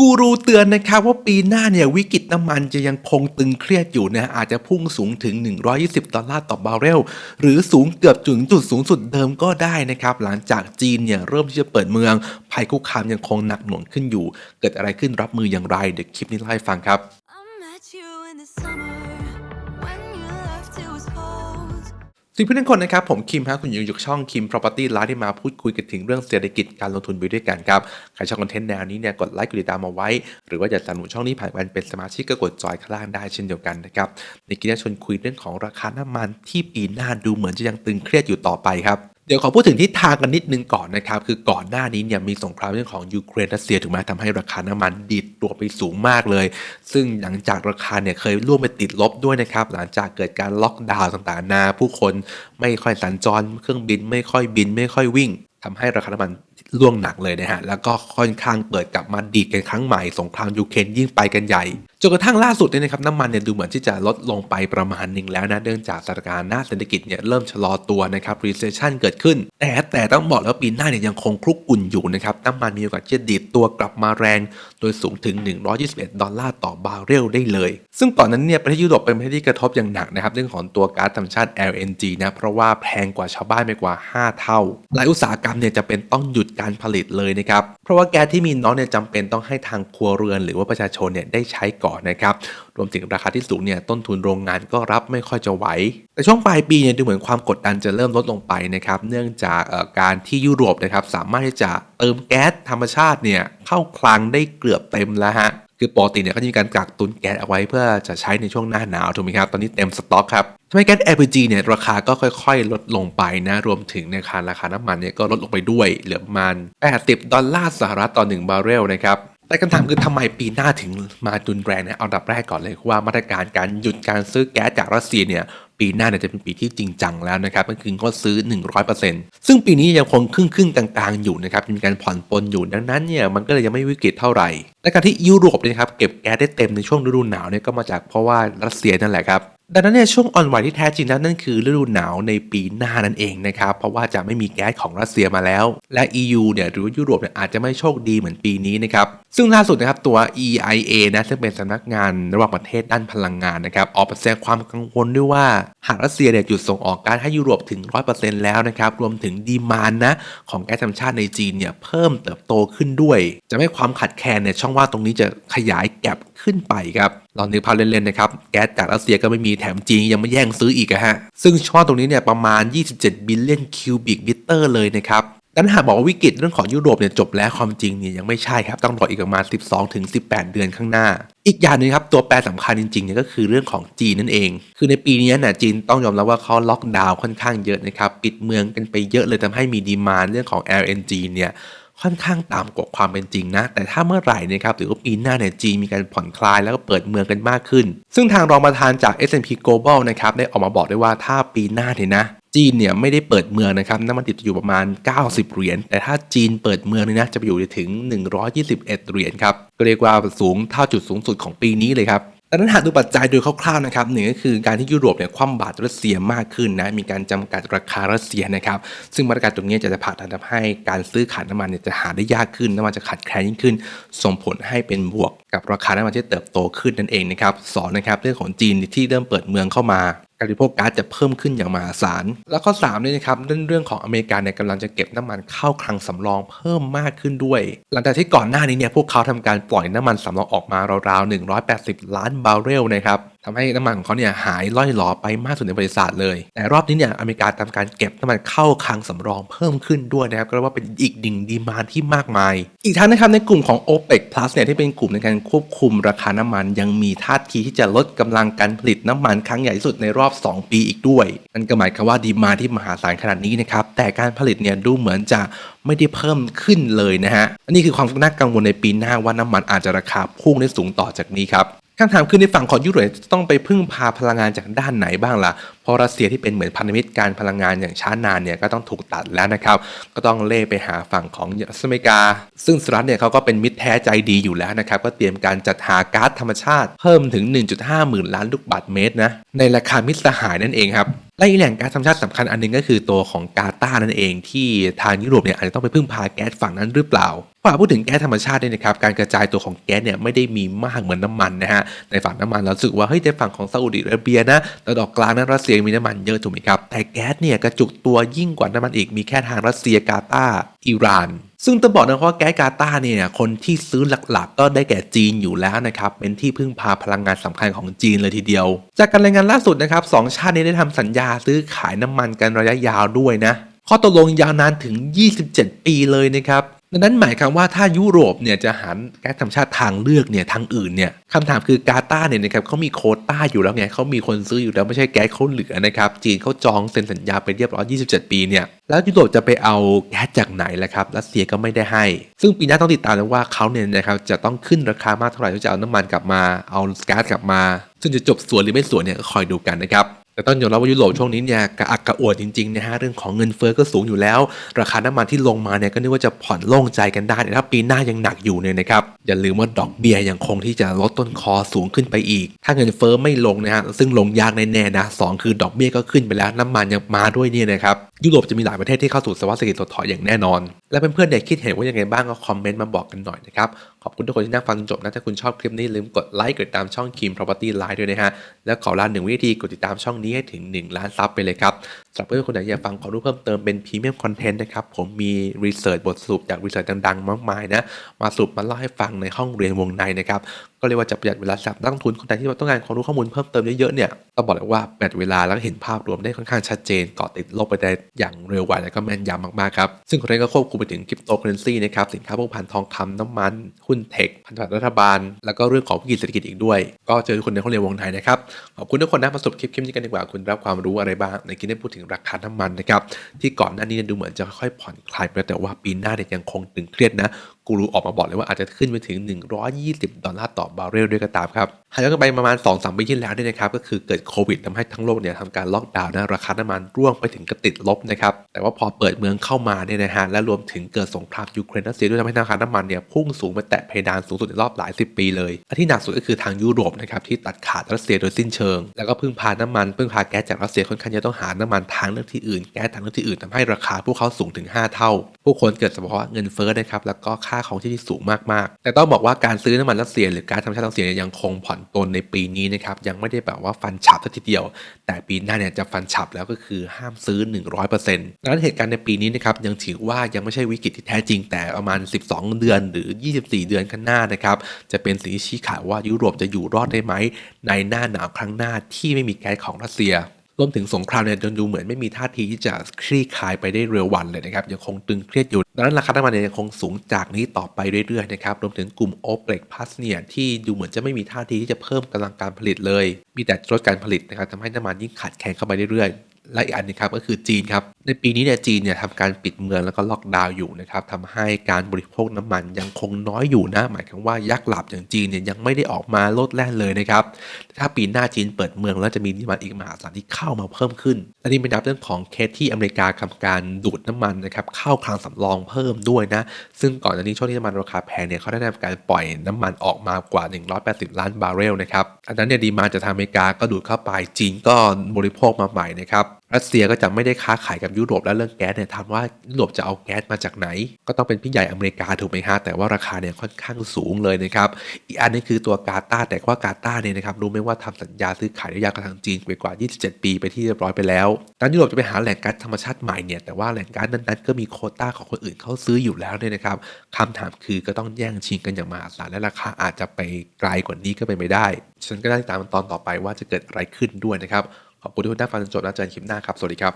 กูรูเตือนนะครับว่าปีหน้าเนี่ยวิกฤตน้ำมันจะยังคงตึงเครียดอยู่นะอาจจะพุ่งสูงถึง 120 ดอลลาร์ต่อบาร์เรล หรือสูงเกือบถึงจุดสูงสุดเดิมก็ได้นะครับหลังจากจีนเนี่ยเริ่มที่จะเปิดเมือง ภัยคุกคามยังคงหนักหน่วงขึ้นอยู่ เกิดอะไรขึ้นรับมืออย่างไร เดี๋ยวคลิปนี้เล่าให้ฟังครับ สิ่งเพื่อนทุกคนนะครับผมคิมฮะคุณอยู่อยู่ช่องคิม Property ไลฟ์ที่มาพูดคุยกันถึงเรื่องเศรษฐกิจการลงทุนไปด้วยกันครับใครชอบคอนเทนต์แนวนี้เนี่ยกดไลค์กดติดตามมาไว้ หรือว่าอยากสนับสนุนช่องนี้ผ่านการเป็นสมาชิกก็กดจอยข้างล่างได้เช่นเดียวกันนะครับในคลิปนี้ชวนคุยเรื่องของราคาน้ำมันที่ปีหน้าดูเหมือนจะยังตึงเครียดอยู่ต่อไปครับ เดี๋ยวขอพูดถึงทิศทางกันนิดนึงก่อนนะครับ คือก่อนหน้านี้เนี่ยมีสงครามเรื่องของยูเครนรัสเซียถูกไหมทำให้ราคาน้ำมันดิดตัวไปสูงมากเลย ซึ่งหลังจากราคาเนี่ยเคยร่วงไปติดลบด้วยนะครับ หลังจากเกิดการล็อกดาวน์ต่างๆนานา ผู้คนไม่ค่อยสัญจร เครื่องบินไม่ค่อยบิน ไม่ค่อยวิ่งทำให้ราคาน้ำมันร่วงหนักเลยนะฮะ แล้วก็ค่อนข้างเปิดกลับมาดีดกันครั้งใหม่ สงครามยูเครนยิ่งไปกันใหญ่ จนกระทั่งล่าสุดเนี่ยนะครับน้ำมันเนี่ยดูเหมือนที่จะลดลงไปประมาณหนึ่งแล้วนะ เนื่องจากสถานการณ์หน้าเศรษฐกิจเนี่ยเริ่มชะลอตัวนะครับ recession เกิดขึ้น แต่แต่ต้องบอกแล้วปีหน้าเนี่ยยังคงคลุกกุ่นอยู่นะครับ น้ำมันมีโอกาสที่จะดีดตัวกลับมาแรง โดยสูงถึง 121 ดอลลาร์ต่อบาร์เรลได้เลย ซึ่งก่อนนั้นเนี่ยประเทศยุโรปเป็นประเทศที่กระทบอย่างหนักนะครับเรื่องของตัวก๊าซธรรมชาติ LNG นะเพราะว่าแพงกว่าชาวบ้านไปกว่า 5 เท่า หลายอุตสาหกรรมเนี่ยจะเป็นต้องหยุดการผลิตเลยนะครับ เพราะว่าแก๊สที่มีน้อยเนี่ยจำเป็นต้องให้ทางครัวเรือน หรือว่าประชาชนเนี่ยได้ใช้ก่อนนะครับ รวมถึงราคาที่สูงเนี่ยต้นทุนโรงงานก็รับไม่ค่อยจะไหว แต่ช่วงปลายปีเนี่ยดูเหมือนความกดดันจะเริ่มลดลงไปนะครับ เนื่องจากการที่ยุโรปนะครับสามารถที่จะเติมแก๊สธรรมชาติเนี่ยเข้าคลังได้เกือบเต็มแล้วฮะ คือปกติเนี่ยก็จะมีการกักตุนแก๊สเอาไว้เพื่อจะใช้ในช่วงหน้าหนาวถูกไหมครับ ตอนนี้เต็มสต็อกครับทำให้แก๊ส LPG เนี่ยราคาก็ค่อยๆ ลดลงไปนะ รวมถึงในราคาราคาน้ำมันเนี่ยก็ลดลงไปด้วย เหลือประมาณ 80 ดอลลาร์สหรัฐต่อ 1 บาร์เรลนะครับแต่คำถามคือทำไมปีหน้าถึงมาดุนแรงเนี่ยเอาดับแรกก่อนเลยว่ามาตรการการหยุดการซื้อแก๊สจากรัสเซียเนี่ย ปีหน้าเนี่ยจะเป็นปีที่จริงจังแล้วนะครับก็คืองดซื้อ 100%ซึ่งปีนี้ยังคงครึ่งครึ่งๆกลางๆอยู่นะครับมีการผ่อนปลนอยู่ดังนั้นเนี่ยมันก็เลยยังไม่วิกฤตเท่าไหร่และการที่ยุโรปเนยครับเก็บแก๊สได้เต็มในช่วงฤดูหนาวเนี่ยก็มาจากเพราะว่ารัสเซียนั่นแหละครับดังนั้นเนี่ยช่วงอ่อนไหวที่แท้จริงแล้วนั่นคือฤดูหนาวในปีหน้านั่นเองนะครับเพราะว่าจะไม่มีแก๊สของรัสเซียมาแล้ว และ EU เนี่ยหรือยุโรปเนี่ยอาจจะไม่โชคดีเหมือนปีนี้นะครับ ซึ่งล่าสุดนะครับตัว EIA นะซึ่งเป็นสำนักงานระหว่างประเทศด้านพลังงานนะครับออกมาแสดงความกังวลด้วยว่า หากรัสเซียเนี่ยหยุดส่งออกก๊าซให้ยุโรปถึง 100%แล้วนะครับรวมถึงดีมานนะของแก๊สธรรมชาติในจีนเนี่ยเพิ่มเติบโตขึ้นด้วย จะไม่ความขัดแคลนเนี่ยช่องว่างตรงนี้จะขยายแก็บขึ้นไปครับลองนึกภาพเล่นๆนะครับแก๊สจากรัสเซียก็ไม่มีแถมจีนยังไม่แย่งซื้ออีกฮะซึ่งช่องตรงนี้เนี่ยประมาณ 27 บิลเลียนคิวบิกมิเตอร์เลยนะครับ นั้นหากบอกว่าวิกฤตเรื่องของยุโรปเนี่ยจบแล้วความจริงเนี่ยยังไม่ใช่ครับ ต้องรออีกประมาณ 12ถึง18 เดือนข้างหน้า อีกอย่างหนึงครับตัวแปรสำคัญจริงๆเนี่ยก็คือเรื่องของจีนนั่นเอง คือในปีนี้นะจีนต้องยอมรับว่าเขาล็อกดาวน์ค่อนข้างเยอะนะครับปิดเมืองกันไปเยอะเลยทำให้มีดีมานเรื่องของ LNG เนี่ยค่อนข้างต่ำกว่าความเป็นจริงนะ แต่ถ้าเมื่อไหร่นะครับหรือว่าปีหน้าเนี่ยจีนมีการผ่อนคลายแล้วก็เปิดเมืองกันมากขึ้น ซึ่งทางรองประธานจาก S&P Global นะครับได้ออกมาบอกได้ว่าถ้าปีหน้าเนี่ยนะ จีนเนี่ยไม่ได้เปิดเมืองนะครับน้ำมันดิบจะอยู่ประมาณ 90 เหรียญแต่ถ้าจีนเปิดเมืองเนี่ยนะจะไปอยู่ถึง 121 เหรียญครับก็เรียกว่าสูงเท่าจุดสูงสุดของปีนี้เลยครับดังนั้นหากดูปัจจัยโดยคร่าวๆนะครับหนึ่งก็คือการที่ยุโรปเนี่ยคว่ำบาตรรัสเซียมากขึ้นนะมีการจำกัดราคารัสเซียนะครับซึ่งมาตรการตรงนี้จะจะผลักดันทำให้การซื้อขายน้ำมันเนี่ยจะหาได้ยากขึ้นน้ำมันจะขาดแคลนยิ่งขึ้น ส่งผลให้เป็นบวกกับราคาน้ำมันที่เติบโตขึ้นนั่นเองนะครับสองนะครับเรื่องของจีนที่เริ่มเปิดเมืองเข้ามาการบริโภคก๊าซจะเพิ่มขึ้นอย่างมหาศาล แล้วก็3เนี่ยนะครับเรื่องเรื่องของอเมริกาเนี่ยกำลังจะเก็บน้ำมันเข้าคลังสำรองเพิ่มมากขึ้นด้วย หลังจากที่ก่อนหน้านี้เนี่ยพวกเขาทำการปล่อยน้ำมันสำรองออกมาราวๆ180 ล้านบาร์เรลนะครับ ทำให้น้ำมันของเขาเนี่ยหายล่อยหลอไปมากสุดในบริษัทเลย แต่รอบนี้เนี่ยอเมริกาทำการเก็บน้ำมันเข้าคลังสำรองเพิ่มขึ้นด้วยนะครับก็เรียกว่าเป็นอีกดิ่งดีมานที่มากมาย อีกทั้งนะครับในกลุ่มของ OPEC Plus เนี่ยที่เป็นกลุ่มในการควบคุมราคาน้ำมันยังมีท่าทีที่จะลดกำลังการผลิตน้ำมันครั้งใหญ่ที่สุดในรอบ 2 ปีอีกด้วยนั่นก็หมายความว่าดีมานที่มหาศาลขนาดนี้นะครับแต่การผลิตเนี่ยดูเหมือนจะไม่ได้เพิ่มขึ้นเลยนะฮะอันนี้คือความน่ากังวลในปีหน้าว่าน้ำมันอาจจะราคาพุ่งได้สูงต่อจากนี้ครับ คำถามคือในฝั่งของยุโรปจะต้องไปพึ่งพาพลังงานจากด้านไหนบ้างล่ะ เพราะรัสเซียที่เป็นเหมือนพันธมิตรการพลังงานอย่างช้านานเนี่ยก็ต้องถูกตัดแล้วนะครับ ก็ต้องเล่ไปหาฝั่งของสหรัฐอเมริกา ซึ่งสหรัฐเนี่ยเขาก็เป็นมิตรแท้ใจดีอยู่แล้วนะครับ ก็เตรียมการจัดหาก๊าซธรรมชาติ เพิ่มถึง 1.5 หมื่นล้านลูกบาศก์เมตรนะในราคามิตรสหายนั่นเองครับ และอีกแหล่งก๊าซธรรมชาติสำคัญอันหนึงก็คือตัวของกาตาร์นั่นเองที่ทางยุโรปเนี่ยอาจจะต้องไปพึ่งพาแก๊สฝั่งนั้นหรือเปล่าพอพูดถึงแก๊สธรรมชาติเนี่ยนะครับการกระจายตัวของแก๊สเนี่ยไม่ได้มีมากเหมือนน้ำมันนะฮะในฝั่งน้ำมันเราสึกว่าเฮ้ยในฝั่งของซาอุดิอาระเบียนะตะวันอกกลางนั้นรัสเซียมีน้ำมันเยอะถูกไหมครับแต่แก๊สเนี่ยกระจุกตัวยิ่งกว่าน้ำมันอีกมีแค่ทางรัสเซียกาตาร์อิหร่าน ซึ่งต้องบอกนะครับว่าแก๊สกาตาเนี่ยคนที่ซื้อหลักๆ ก็ได้แก่จีนอยู่แล้วนะครับ เป็นที่พึ่งพาพลังงานสำคัญของจีนเลยทีเดียว จากการรายงานล่าสุดนะครับสองชาตินี้ได้ทำสัญญาซื้อขายน้ำมันกันระยะยาวด้วยนะข้อตกลงยาวนานถึง 27 ปีเลยนะครับ ดังนั้นหมายความว่าถ้ายุโรปเนี่ยจะหันแก๊สธรรมชาติทางเลือกเนี่ยทางอื่นเนี่ยคำถามคือกาตาร์เนี่ยนะครับเขามีโคต้าอยู่แล้วไงเขามีคนซื้ออยู่แล้วไม่ใช่แก๊สเขาเหลือนะครับจีนเขาจองเซ็นสัญญาไปเรียบร้อย 27 ปีเนี่ยแล้วยุโรปจะไปเอาแก๊สจากไหนล่ะครับรัสเซียก็ไม่ได้ให้ ซึ่งปีหน้าต้องติดตามเลยว่าเขาเนี่ยนะครับจะต้องขึ้นราคามากเท่าไหร่ที่จะเอาน้ำมันกลับมาเอาแก๊สกลับมา ซึ่งจะจบสวนหรือไม่สวนเนี่ยก็คอยดูกันนะครับ แต่ต้องยอมรับว่ายุโรปช่วงนี้เนี่ยกระอักกระอ่วนจริงๆนะฮะเรื่องของเงินเฟ้อก็สูงอยู่แล้ว ราคาน้ำมันที่ลงมาเนี่ยก็นึกว่าจะผ่อนโล่งใจกันได้แต่ถ้าปีหน้ายังหนักอยู่เนี่ยนะครับอย่าลืมว่าดอกเบี้ยยังคงที่จะลดต้นคอสูงขึ้นไปอีก ถ้าเงินเฟ้อไม่ลงนะฮะซึ่งลงยากแน่ๆนะสองคือดอกเบี้ยก็ขึ้นไปแล้วน้ำมันยังมาด้วยเนี่ยนะครับยุโรปจะมีหลายประเทศที่เข้าสู่ภาวะเศรษฐกิจถดถอยอย่างแน่นอน และเพื่อนๆเนี่ยคิดเห็นว่ายังไงบ้างก็คอมเมนต์มาบอกกันหน่อยนะครับขอบคุณทุกคนที่นั่งฟังจนจบนะถ้าคุณชอบคลิปนี้ลืมกดไลค์กดตามช่อง Kim Property Live ด้วยนะฮะและขอลาหนึ่งวิธีกดติดตามช่องนี้ให้ถึง 1 ล้านซับไปเลยครับสำหรับเพื่อนๆคนไหนอยากฟังความรู้เพิ่มเติมเป็นพรีเมียมคอนเทนต์นะครับผมมีรีเสิร์ชบทสรุปจากรีเสิร์ชดังๆมากมายนะมาสรุปมาเล่าให้ฟังในห้องเรียนวงในนะครับ ก็เรียกว่าจะประหยัดเวลาสำหรับนักลงทุนคนไหนที่ต้องการความรู้ข้อมูลเพิ่มเติมเยอะๆเนี่ยต้องบอกเลยว่าประหยัดเวลาแล้วก็เห็นภาพรวมได้ค่อนข้างชัดเจนเกาะติดโลกไปได้อย่างเร็วไวและก็แม่นยำมากๆครับซึ่งคนนี้ก็ควบคุมไปถึงคริปโตเคอเรนซีนะครับสินค้าพวกพันทองคำน้ำมันหุ้นเทคพันธบัตรรัฐบาล แล้วก็เรื่องของวิกฤตเศรษฐกิจอีกด้วย ก็เจอทุกคนในห้องเรียนวงในนะครับขอบคุณทุกคนนะมาสรุปคลิปคลิปนี้กันดีกว่าคุณรับความรู้อะไรบ้างในคลิปนี้พูดถึงราคาน้ำมันนะครับที่ก่อนหน้านี้ดูเหมือนจะค่อยๆผ่อนคลายไปแต่ว่าปีหน้าเนี่ยยังคงตึงเครียดนะ กูรูออกมาบอกเลยว่าอาจจะขึ้นไปถึง 120 ดอลลาร์ต่อบาร์เรลด้วยก็ตามครับ หากย้อนกลับไปประมาณ2-3ปีที่แล้วเนี่ยนะครับก็คือเกิดโควิดทำให้ทั้งโลกเนี่ยทำการล็อกดาวน์นะราคาน้ำมันร่วงไปถึงกระติดลบนะครับแต่ว่าพอเปิดเมืองเข้ามาเนี่ยนะฮะและรวมถึงเกิดสงครามยูเครนรัสเซียด้วยทำให้ราคาน้ำมันเนี่ยพุ่งสูงไปแตะเพดานสูงสุดในรอบหลายสิบปีเลยและที่หนักสุดก็คือทางยุโรปนะครับที่ตัดขาดรัสเซียโดยสิ้นเชิง แล้วก็พึ่งพาน้ำมันพึ่งพาแก๊สจากรัสเซียค่อนข้างจะต้องหาน้ำมันทางเลือกที่อื่นแก๊สทางเลือกที่อื่นทำให้ราคาพวกเขาสูงถึง 5 เท่า ผู้คนเกิดสภาวะเงินเฟ้อนะครับแล้วก็ค่าของที่ที่สูงมากๆ แต่ต้องบอกว่าการซื้อน้ำมันรัสเซียหรือการธรรมชาติรัสเซียยังคงผ่อนปลนในปีนี้นะครับยังไม่ได้แบบว่าฟันฉับสักทีเดียว แต่ปีหน้าเนี่ยจะฟันฉับแล้วก็คือห้ามซื้อ 100%ดังนั้นเหตุการณ์ในปีนี้นะครับยังถือว่ายังไม่ใช่วิกฤตที่แท้จริงแต่ประมาณ 12 เดือนหรือ 24 เดือนข้างหน้านะครับจะเป็นสิ่งที่ชี้ขาดว่ายุโรปจะอยู่รอดได้ไหมในหน้าหนาวครั้งหน้าที่ไม่มีแก๊สของรัสเซีย รวมถึงสงครามเนี่ยดูเหมือนไม่มีท่าทีที่จะคลี่คลายไปได้เร็ววันเลยนะครับยังคงตึงเครียดอยู่ ดังนั้นราคาน้ำมันเนี่ยยังคงสูงจากนี้ต่อไปเรื่อยๆนะครับรวมถึงกลุ่ม OPEC Plus เนี่ยที่ดูเหมือนจะไม่มีท่าทีที่จะเพิ่มกำลังการผลิตเลย มีแต่ลดการผลิตนะครับทำให้น้ำมันยิ่งขาดแคลนเข้าไปเรื่อยๆ และอีกอันนึงครับก็คือจีนครับ ในปีนี้เนี่ยจีนเนี่ยทำการปิดเมืองแล้วก็ล็อกดาวน์อยู่นะครับทำให้การบริโภคน้ำมันยังคงน้อยอยู่นะ หมายถึงว่ายักษ์หลับอย่างจีนเนี่ยยังไม่ได้ออกมาลดแล่นเลยนะครับถ้าปีหน้าจีนเปิดเมืองแล้วจะมีดีมานอีกมหาศาลที่เข้ามาเพิ่มขึ้นและนี่เป็นนับเรื่องของเคสที่อเมริกาทำการดูดน้ำมันนะครับเข้าคลังสำรองเพิ่มด้วยนะ ซึ่งก่อนหน้านี้ช่วงที่น้ำมันราคาแพงเนี่ยเขาได้ทำการปล่อยน้ำมันออกมากว่า 180 ล้านบาร์เรลนะครับอันนั้นเนี่ยดีมาจากทางอเมริกาก็ดูดเข้าไปจีนก็บริโภคมาใหม่นะครับ รัสเซียก็จะไม่ได้ค้าขายกับยุโรปและเรื่องแก๊สเนี่ยถามว่ายุโรปจะเอาแก๊สมาจากไหน ก็ต้องเป็นพี่ใหญ่อเมริกาถูกไหมฮะแต่ว่าราคาเนี่ยค่อนข้างสูงเลยนะครับอีกอันนึงคือตัวกาตาแต่ว่ากาตาเนี่ยนะครับรู้ไหมว่าทำสัญญาซื้อขายระยะกับทางจีนไปกว่า 27 ปีไปที่เรียบร้อยไปแล้วดังยุโรปจะไปหาแหล่งก๊าซธรรมชาติใหม่เนี่ยแต่ว่าแหล่งก๊าซนั้นๆก็มีโคต้าของคนอื่นเขาซื้ออยู่แล้วเนี่ยนะครับคำถามคือก็ต้องแย่งชิงกันอย่างมหาศาลและราคาอาจจะไปไกลกว่านี้ก็เป็นไปได้ฉันก็ได้ติดตามตอนต่อไปว่าจะเกิดอะไรขึ้นด้วยนะครับ ขอบคุณที่คุณได้ฟังจนจบและเจอกันคลิปหน้าครับ สวัสดีครับ